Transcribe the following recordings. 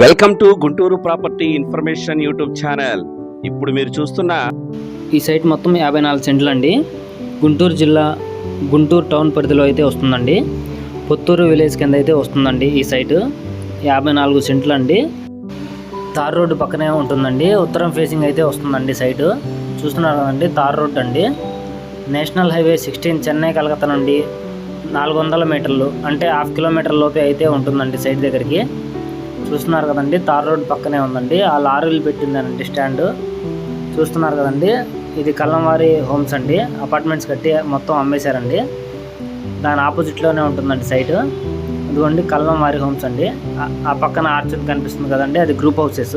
Welcome to Guntur property information YouTube channel ఇప్పుడు మీరు చూస్తున్న ఈ సైట్ మొత్తం యాభై నాలుగు సెంట్లు అండి. గుంటూరు జిల్లా గుంటూరు టౌన్ పరిధిలో అయితే వస్తుందండి. పుత్తూరు విలేజ్ కింద అయితే వస్తుందండి ఈ సైటు. యాభై నాలుగు సెంట్లు అండి. తార్ రోడ్డు పక్కనే ఉంటుందండి. ఉత్తరం ఫేసింగ్ అయితే వస్తుందండి సైటు. చూస్తున్నారు కదండి తార్ రోడ్ అండి. National highway sixteen Chennai Calcutta నుండి నాలుగు వందల మీటర్లు అంటే హాఫ్ కిలోమీటర్ లోపే అయితే ఉంటుందండి సైట్ దగ్గరికి. చూస్తున్నారు కదండి. తార్ రోడ్ పక్కనే ఉందండి. ఆ లారీలు పెట్టిందనండి స్టాండ్. చూస్తున్నారు కదండి. ఇది కల్లంవారి హోమ్స్ అండి. అపార్ట్మెంట్స్ కట్టి మొత్తం అమ్మేశారండి. దాని ఆపోజిట్లోనే ఉంటుందండి సైట్. ఇదిగోండి కల్లంవారి హోమ్స్ అండి. ఆ- పక్కన ఆర్చర్ కనిపిస్తుంది కదండి. అది గ్రూప్ హౌసెస్.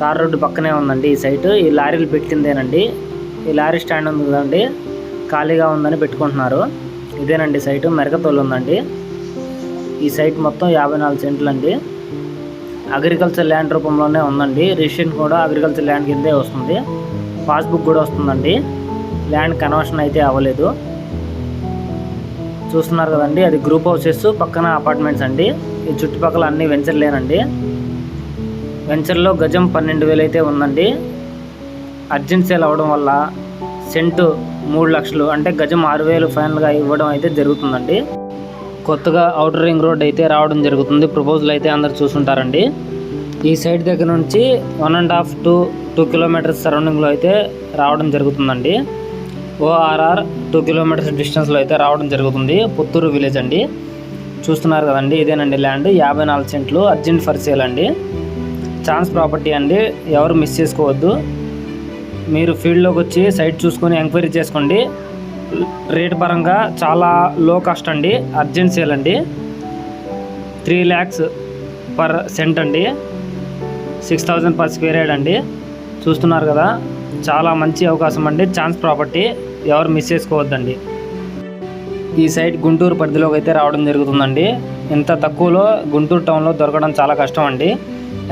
తార్ రోడ్డు పక్కనే ఉందండి ఈ సైట్. ఈ లారీలు పెట్టిందేనండి. ఈ లారీ స్టాండ్ ఉంది కదండి. ఖాళీగా ఉందని పెట్టుకుంటున్నారు. ఇదేనండి సైటు. మెరకతోలు ఉందండి. ఈ సైట్ మొత్తం యాభై నాలుగు సెంట్లు అండి అగ్రికల్చర్ ల్యాండ్ రూపంలోనే ఉందండి. రిజిస్ట్రేషన్ కూడా అగ్రికల్చర్ ల్యాండ్ కిందే వస్తుంది. పాస్బుక్ కూడా వస్తుందండి. ల్యాండ్ కన్వర్షన్ అయితే అవ్వలేదు. చూస్తున్నారు కదండి అది గ్రూప్ హౌసెస్ పక్కన అపార్ట్మెంట్స్ అండి. ఈ చుట్టుపక్కల అన్ని వెంచర్లేనండి వెంచర్లో గజం పన్నెండు వేలు అయితే ఉందండి. అర్జెంట్ సేల్ అవ్వడం వల్ల సెంటు మూడు లక్షలు అంటే గజం ఆరు వేలు ఫైనల్గా ఇవ్వడం అయితే జరుగుతుందండి. కొత్తగా అవుటర్ రింగ్ రోడ్ అయితే రావడం జరుగుతుంది. ప్రపోజల్ అయితే అందరు చూసుంటారండి. ఈ సైడ్ దగ్గర నుంచి one and half to two kilometers సరౌండింగ్లో అయితే రావడం జరుగుతుందండి. ఓఆర్ఆర్ టూ కిలోమీటర్స్ డిస్టెన్స్లో అయితే రావడం జరుగుతుంది. పుత్తూరు విలేజ్ అండి. చూస్తున్నారు కదండి ఇదేనండి ల్యాండ్ యాభై నాలుగు సెంట్లు అర్జెంట్ ఫర్ సేల్ అండి. ఛాన్స్ ప్రాపర్టీ అండి. ఎవరు మిస్ చేసుకోవద్దు. మీరు ఫీల్డ్లోకి వచ్చి సైట్ చూసుకొని ఎంక్వైరీ చేసుకోండి. రేట్ పరంగా చాలా లో కాస్ట్ అండి అర్జెంట్ సేల్ అండి. త్రీ ల్యాక్స్ పర్ సెంట్ అండి. Six thousand per square yard అండి. చూస్తున్నారు కదా చాలా మంచి అవకాశం అండి. ఛాన్స్ ప్రాపర్టీ ఎవరు మిస్ చేసుకోవద్దండి. ఈ సైట్ గుంటూరు పరిధిలోకి అయితే రావడం జరుగుతుందండి. ఇంత తక్కువలో గుంటూరు టౌన్లో దొరకడం చాలా కష్టం అండి.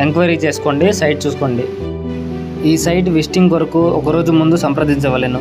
ఎంక్వైరీ చేసుకోండి సైట్ చూసుకోండి. ఈ సైట్ విజిటింగ్ కొరకు ఒకరోజు ముందు సంప్రదించవలెను.